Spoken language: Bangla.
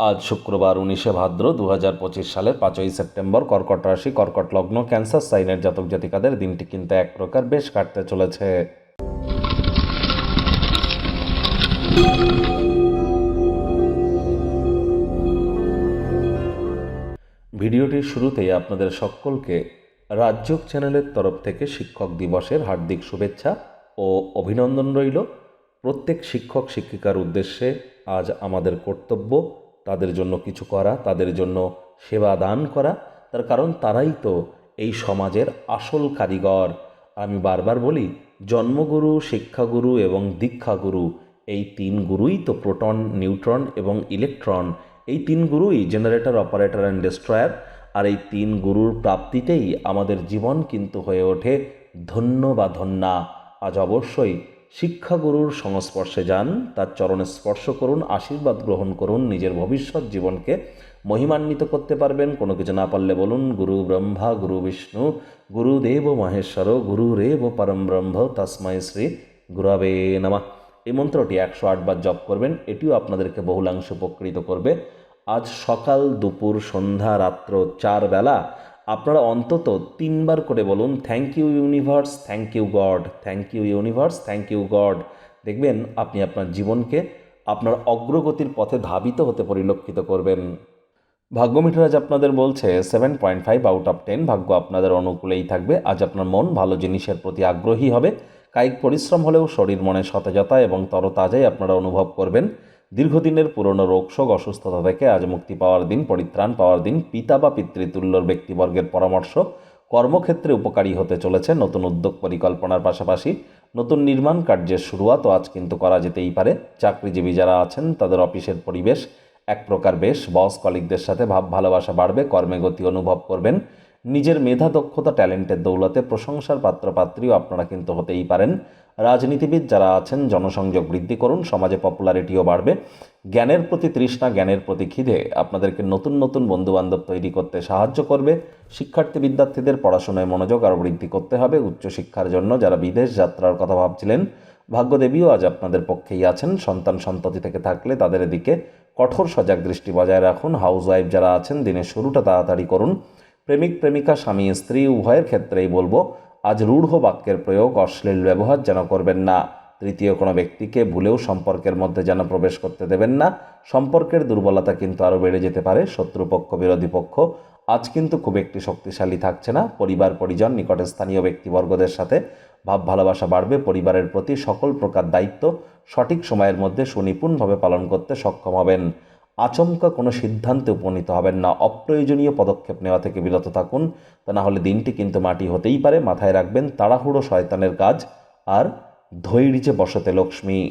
আজ শুক্রবার উনিশে ভাদ্র দু হাজার পঁচিশ সালের পাঁচই সেপ্টেম্বর কর্কট রাশি, কর্কট লগ্ন, ক্যান্সার, সাইনের জাতক জাতিকাদের দিনটি কিন্তু এক প্রকার বেশ কাটতে চলেছে। ভিডিওটির শুরুতেই আপনাদের সকলকে রাজ্যক চ্যানেলের তরফ থেকে শিক্ষক দিবসের হার্দিক শুভেচ্ছা ও অভিনন্দন রইল। প্রত্যেক শিক্ষক শিক্ষিকার উদ্দেশ্যে আজ আমাদের কর্তব্য তাদের জন্য কিছু করা, তাদের জন্য সেবা দান করা। তার কারণ তারাই তো এই সমাজের আসল কারিগর। আমি বারবার বলি, জন্মগুরু, শিক্ষাগুরু এবং দীক্ষাগুরু, এই তিন গুরুই তো প্রোটন, নিউট্রন এবং ইলেকট্রন। এই তিন গুরুই জেনারেটর, অপারেটর অ্যান্ড ডেস্ট্রয়ার আর এই তিন গুরুর প্রাপ্তিতেই আমাদের জীবন কিন্তু হয়ে ওঠে ধন্য বা ধন্যা। আজ অবশ্যই শিক্ষাগুরুর সংস্পর্শে যান, তার চরণে স্পর্শ করুন, আশীর্বাদ গ্রহণ করুন, নিজের ভবিষ্যৎ জীবনকে মহিমান্বিত করতে পারবেন। কোনো কিছু না পারলে বলুন, গুরু ব্রহ্মা, গুরু বিষ্ণু গুরুদেব মহেশ্বর গুরুরেব পরম ব্রহ্ম, তস্মৈ শ্রী গুরাবে নামা। এই মন্ত্রটি একশো আটবার জপ করবেন, এটিও আপনাদেরকে বহুলাংশ উপকৃত করবে। আজ সকাল দুপুর সন্ধ্যা রাত্র চার বেলা আপনারা অন্তত তিনবার করে বলুন thank you universe thank you God thank you universe thank you God দেখবেন আপনি আপনার জীবনকে আপনার অগ্রগতির পথে ধাবিত হতে পরিলক্ষিত করবেন। ভাগ্য মিঠরাজ আপনাদের বলছে seven point five out of ten ভাগ্য আপনাদের অনুকূলেই থাকবে। আজ আপনার মন ভালো জিনিসের প্রতি আগ্রহী হবে। কায়িক পরিশ্রম হলেও শরীর মনে সতেজতা এবং তরতাজাই আপনারা অনুভব করবেন। দীর্ঘদিনের পুরনো রোগশোক অসুস্থতা থেকে আজ মুক্তি পাওয়ার দিন, পরিত্রাণ পাওয়ার দিন, পিতা বা পিতৃতুল্যর ব্যক্তিবর্গের পরামর্শ কর্মক্ষেত্রে উপকারী হতে চলেছে। নতুন উদ্যোগ পরিকল্পনার পাশাপাশি নতুন নির্মাণ কার্যের শুরুয়াতও আজ কিন্তু করা যেতেই পারে। চাকরিজীবী যারা আছেন, তাদের অফিসের পরিবেশ এক প্রকার বেশ। বস কলিকদের সাথে ভাব ভালোবাসা বাড়বে, কর্মে গতি অনুভব করবেন। নিজের মেধা দক্ষতা, ট্যালেন্টের দৌলতে প্রশংসার পাত্রপাত্রীও আপনারা কিন্তু হতেই পারেন। রাজনীতিবিদ যারা আছেন, জনসংযোগ বৃদ্ধি করুন, সমাজে পপুলারিটিও বাড়বে। জ্ঞানের প্রতি তৃষ্ণা, জ্ঞানের প্রতি খিদে আপনাদেরকে নতুন নতুন বন্ধুবান্ধব তৈরি করতে সাহায্য করবে। শিক্ষার্থী বিদ্যার্থীদের পড়াশোনায় মনোযোগ আরও বৃদ্ধি করতে হবে। উচ্চশিক্ষার জন্য যারা বিদেশ যাত্রার কথা ভাবছিলেন, ভাগ্যদেবীও আজ আপনাদের পক্ষেই আছেন। সন্তান সন্ততি থেকে থাকলে তাদের এদিকে কঠোর সজাগ দৃষ্টি বজায় রাখুন। হাউস ওয়াইফ যারা আছেন, দিনের শুরুটা তাড়াতাড়ি করুন। প্রেমিক, প্রেমিকা, স্বামী, স্ত্রী, উভয়ের ক্ষেত্রেই বলব, আজ রূঢ় বাক্যের প্রয়োগ অশ্লীল ব্যবহার যেন করবেন না। তৃতীয় কোনো ব্যক্তিকে ভুলেও সম্পর্কের মধ্যে যেন প্রবেশ করতে দেবেন না। সম্পর্কের দুর্বলতা কিন্তু আরও বেড়ে যেতে পারে, শত্রুপক্ষ, বিরোধী পক্ষ। আজ কিন্তু খুব একটি শক্তিশালী থাকছে না, পরিবার, পরিজন, নিকটে স্থানীয় ব্যক্তিবর্গদের সাথে ভাব ভালোবাসা বাড়বে, পরিবারের প্রতি সকল প্রকার দায়িত্ব সঠিক সময়ের মধ্যে সুনিপুণভাবে পালন করতে সক্ষম হবেন। আচমকা কোনো সিদ্ধান্তে উপনীত হবেন না। অপ্রয়োজনীয় পদক্ষেপ নেওয়া থেকে বিরত থাকুন। তা না হলে দিনটি কিন্তু মাটি হতেই পারে। মাথায় রাখবেন, তাড়াহুড়ো শয়তানের কাজ। আর ধৈর্যে বসতে, লক্ষ্মী।